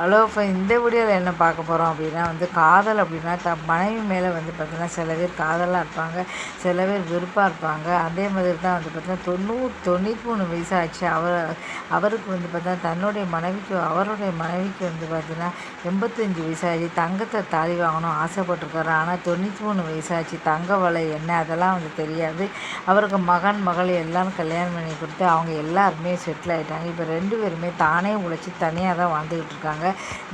Hello இப்போ இந்த வீடியோவில் என்ன பார்க்க போகிறோம் அப்படின்னா வந்து காதல் அப்படின்னா த மனைவி மேலே வந்து பார்த்திங்கன்னா சில பேர் காதலாக இருப்பாங்க சில பேர் வெறுப்பாக இருப்பாங்க. அதே மாதிரி தான் வந்து பார்த்திங்கன்னா தொண்ணூறு தொண்ணூற்றி மூணு வயசாச்சு. அவர் அவருக்கு வந்து பார்த்தீங்கன்னா தன்னுடைய மனைவிக்கு அவருடைய மனைவிக்கு வந்து பார்த்திங்கன்னா எண்பத்தஞ்சு வயசாச்சு தங்கத்தை தாலி வாங்கணும் ஆசைப்பட்டிருக்காரு. ஆனால் தொண்ணூற்றி மூணு வயசாச்சு. தங்க வலை என்ன? அதெல்லாம் வந்து தெரியாது. அவருக்கு மகன் மகள் எல்லாம் கல்யாணம் பண்ணி கொடுத்து அவங்க எல்லாருமே செட்டில் ஆகிட்டாங்க இப்போ ரெண்டு பேருமே தானே உழைச்சி தனியாக தான் வாழ்ந்துக்கிட்டு இருக்காங்க.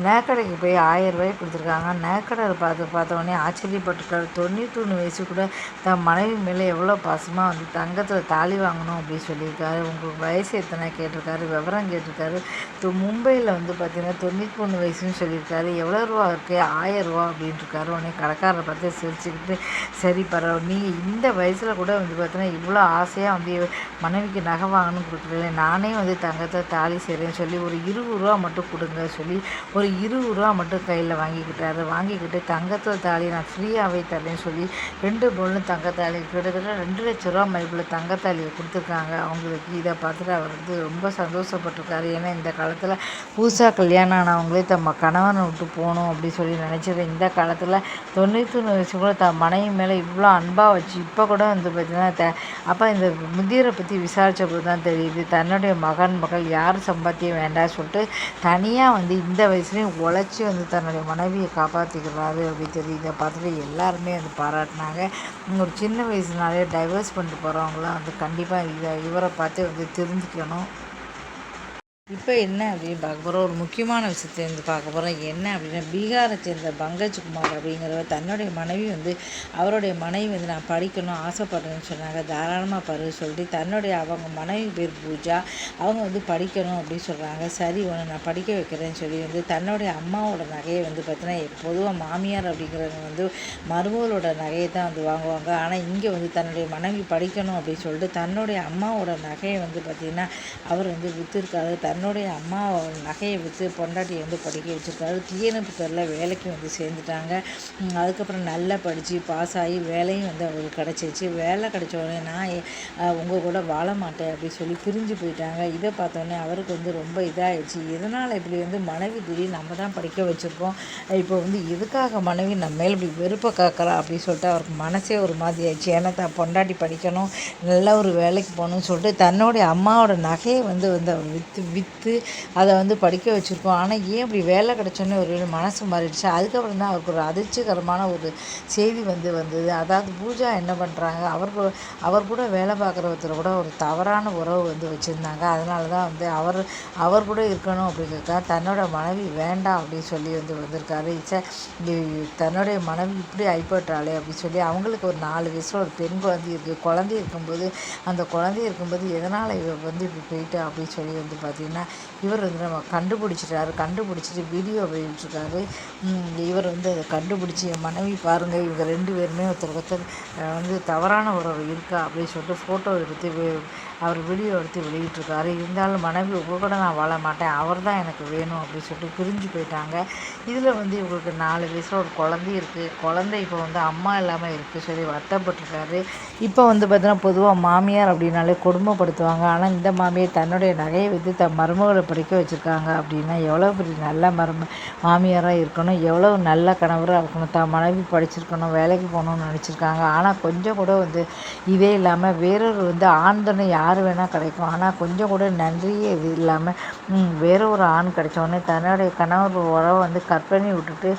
நகைக்கடைக்கு போய் ஆயிரம் ரூபாய் கொடுத்துருக்காங்க. நகைக்கடை பார்த்து பார்த்தோன்னே ஆச்சரியப்பட்டிருக்காரு. தொண்ணூத்தொன்று வயசு கூட தன் மனைவி மேலே எவ்வளோ பாசமாக வந்து தங்கத்தில் தாலி வாங்கணும் அப்படின்னு சொல்லியிருக்காரு. உங்களுக்கு வயசு எத்தனை கேட்டிருக்காரு? விவரம் கேட்டிருக்காரு. இப்போ மும்பையில் வந்து பார்த்திங்கன்னா தொண்ணூற்றி ஒன்று வயசுன்னு சொல்லியிருக்காரு. எவ்வளோ ரூபா இருக்குது ஆயிரம் ரூபா அப்படின்ட்டுருக்காரு உடனே கடைக்காரரை பார்த்து சிரிச்சுக்கிட்டு சரி பரவாயில்ல நீங்கள் இந்த வயசில் கூட வந்து பார்த்தீங்கன்னா இவ்வளோ ஆசையாக வந்து மனைவிக்கு நகை வாங்கணும்னு கொடுக்குறீங்க நானே வந்து தங்கத்தை தாலி செய்கிறேன்னு சொல்லி ஒரு இருபது ரூபா மட்டும் கொடுங்க சொல்லி ஒரு இருபது ரூபா மட்டும் கையில் வாங்கிக்கிட்டாரு வாங்கிக்கிட்டு தங்கத்தில் தாலி நான் ஃப்ரீயாகவே தரேன்னு சொல்லி ரெண்டு பொண்ணு தங்கத்தாலி கிட்டத்தட்ட ரெண்டு லட்ச ரூபா மதிப்பில் தங்கத்தாலியை கொடுத்துருக்காங்க. அவங்களுக்கு இதை பார்த்துட்டு அவர் வந்து ரொம்ப சந்தோஷப்பட்டிருக்காரு. ஏன்னா இந்த காலத்தில் புதுசாக கல்யாணம் ஆனவங்களே தம்ம கணவனை விட்டு போகணும் அப்படின்னு சொல்லி நினச்சது இந்த காலத்தில் தொண்ணூற்றி வயசு கூட த மனைவி மேலே இவ்வளோ அன்பாக வச்சு இப்போ கூட வந்து பார்த்திங்கன்னா த அப்போ இந்த முதியரை பற்றி விசாரித்த போது தான் தெரியுது. தன்னுடைய மகன் மகள் யார் சம்பாத்தியம் வேண்டாம் சொல்லிட்டு தனியாக வந்து இந்த வயசுலேயும் உழைச்சி வந்து தன்னுடைய மனைவியை காப்பாற்றிக்கிறாரு அப்படி தெரியுது. இதை பார்த்துட்டு எல்லாருமே வந்து பாராட்டினாங்க. ஒரு சின்ன வயசுனாலே டைவர்ஸ் பண்ணிட்டு போகிறவங்களாம் வந்து கண்டிப்பாக இதை இவரை பார்த்து வந்து தெரிஞ்சுக்கணும். இப்போ என்ன அப்படின்னு பார்க்க போகிறோம் ஒரு முக்கியமான விஷயத்திலேருந்து பார்க்க போகிறோம் என்ன அப்படின்னா பீகாரை சேர்ந்த பங்கஜ் குமார் அப்படிங்கிறவர் தன்னுடைய மனைவி வந்து அவருடைய மனைவி வந்து நான் படிக்கணும் ஆசைப்படுறேன்னு சொன்னாங்க. தாராளமாக பரு சொல்லிட்டு தன்னுடைய அவங்க மனைவி பேர் பூஜா. அவங்க வந்து படிக்கணும் அப்படின்னு சொல்கிறாங்க சரி ஒன்று நான் படிக்க வைக்கிறேன்னு சொல்லி வந்து தன்னுடைய அம்மாவோட நகையை வந்து பார்த்தீங்கன்னா பொதுவாக மாமியார் அப்படிங்கிறவங்க வந்து மருமகளோட நகையை தான் வந்து வாங்குவாங்க. ஆனால் இங்கே வந்து தன்னுடைய மனைவி படிக்கணும் அப்படின்னு சொல்லிட்டு தன்னுடைய அம்மாவோட நகையை வந்து பார்த்திங்கன்னா அவர் வந்து விற்றுருக்காரு தன்னுடைய அம்மா நகையை விற்று பொண்டாட்டியை வந்து படிக்க வச்சுருக்காரு. தீயணைப்பு துறையில் வேலைக்கு வந்து சேர்ந்துட்டாங்க. அதுக்கப்புறம் நல்லா படித்து பாஸ் ஆகி வேலையும் வந்து அவங்களுக்கு கிடச்சிருச்சு. வேலை கிடச்ச உடனே நான் உங்கள் கூட வாழ மாட்டேன் அப்படின்னு சொல்லி பிரிஞ்சு போயிட்டாங்க. இதை பார்த்தோன்னே அவருக்கு வந்து ரொம்ப இதாகிடுச்சு எதனால் இப்படி வந்து மனைவி திடீர்னு நம்ம தான் படிக்க வச்சுருக்கோம்? இப்போ வந்து எதுக்காக மனைவி நம்ம மேலே இப்படி வெறுப்பை காக்கலாம் அப்படின்னு சொல்லிட்டு அவருக்கு மனசே ஒரு மாதிரி ஆயிடுச்சு. ஏன்னா தான் பொண்டாட்டி படிக்கணும் நல்ல ஒரு வேலைக்கு போகணும்னு சொல்லிட்டு தன்னுடைய அம்மாவோட நகையை வந்து வந்து அவர் விற்று விற்று அதை வந்து படிக்க வச்சுருக்கோம். ஆனால் ஏன் இப்படி வேலை கிடச்சோன்னே ஒரு மனசு மாறிடுச்சு. அதுக்கப்புறம் தான் அவருக்கு ஒரு அதிர்ச்சிகரமான ஒரு செய்தி வந்து வந்தது. அதாவது பூஜா என்ன பண்ணுறாங்க? அவர் அவர் கூட வேலை பார்க்குற ஒருத்தர் கூட ஒரு தவறான உறவு வந்து வச்சுருந்தாங்க. அதனால தான் வந்து அவர் அவர் கூட இருக்கணும் அப்படிங்கிறதுக்காக தன்னோட மனைவி வேண்டாம் அப்படின்னு சொல்லி வந்து வந்திருக்காரு. சே தன்னுடைய மனைவி இப்படி ஐப்பட்டாளே அப்படின்னு சொல்லி அவங்களுக்கு ஒரு நாலு வயசில் ஒரு பெண் குழந்தை இருக்குது குழந்தை இருக்கும்போது அந்த குழந்தை இருக்கும்போது எதனால் இவ வந்து இப்படி போயிட்டு அப்படின்னு சொல்லி வந்து பார்த்தீங்கன்னா பார்த்தீங்கன்னா இவர் வந்து நம்ம கண்டுபிடிச்சிட்டாரு கண்டுபிடிச்சிட்டு வீடியோ வெளியிட்ருக்காரு இவர் வந்து அதை கண்டுபிடிச்சி என் மனைவி பாருங்கள் இவங்க ரெண்டு பேருமே ஒருத்தர் ஒருத்தர் வந்து தவறான உறவு இருக்கா அப்படின்னு சொல்லிட்டு ஃபோட்டோ எடுத்து அவர் வீடியோ எடுத்து வெளியிட்டிருக்காரு. இருந்தாலும் மனைவி உங்கள் கூட நான் வாழ மாட்டேன். அவர் தான் எனக்கு வேணும் அப்படின்னு சொல்லிட்டு பிரிஞ்சு போயிட்டாங்க. இதில் வந்து இவங்களுக்கு நாலு வயசில் ஒரு குழந்தை இருக்குது குழந்தை இப்போ வந்து அம்மா இல்லாமல் இருக்குது சொல்லி வருத்தப்பட்டிருக்காரு இப்போ வந்து பார்த்தீங்கன்னா பொதுவாக மாமியார் அப்படின்னாலே கொடுமைப்படுத்துவாங்க ஆனால் இந்த மாமியார் தன்னுடைய நகையை வைத்து தன் மருமகளை படிக்க வச்சுருக்காங்க அப்படின்னா எவ்வளோ பெரிய நல்ல மரும மாமியாராக இருக்கணும். எவ்வளோ நல்ல கணவராக இருக்கணும். தான் மனைவி படிச்சிருக்கணும் வேலைக்கு போகணும்னு நினச்சிருக்காங்க. ஆனால் கொஞ்சம் கூட வந்து இதே இல்லாமல் வேறொரு வந்து ஆண்தனை யார் யார் வேணால் கிடைக்கும். ஆனால் கொஞ்சம் கூட நன்றியே இது இல்லாமல் வேற ஒரு ஆண் கிடைச்சோடனே தன்னுடைய கணவர் உறவை வந்து கற்பனை விட்டுட்டு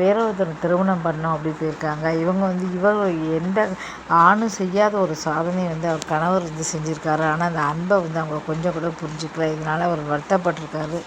வேற ஒருத்தர் திருமணம் பண்ணோம் அப்படி போயிருக்காங்க இவங்க வந்து இவர் எந்த ஆணும் செய்யாத ஒரு சாதனையை வந்து அவர் கணவர் வந்து செஞ்சுருக்காரு. ஆனால் அந்த அன்பை வந்து அவங்க கொஞ்சம் கூட புரிஞ்சுக்கல. இதனால் அவர் வருத்தப்பட்டிருக்காரு.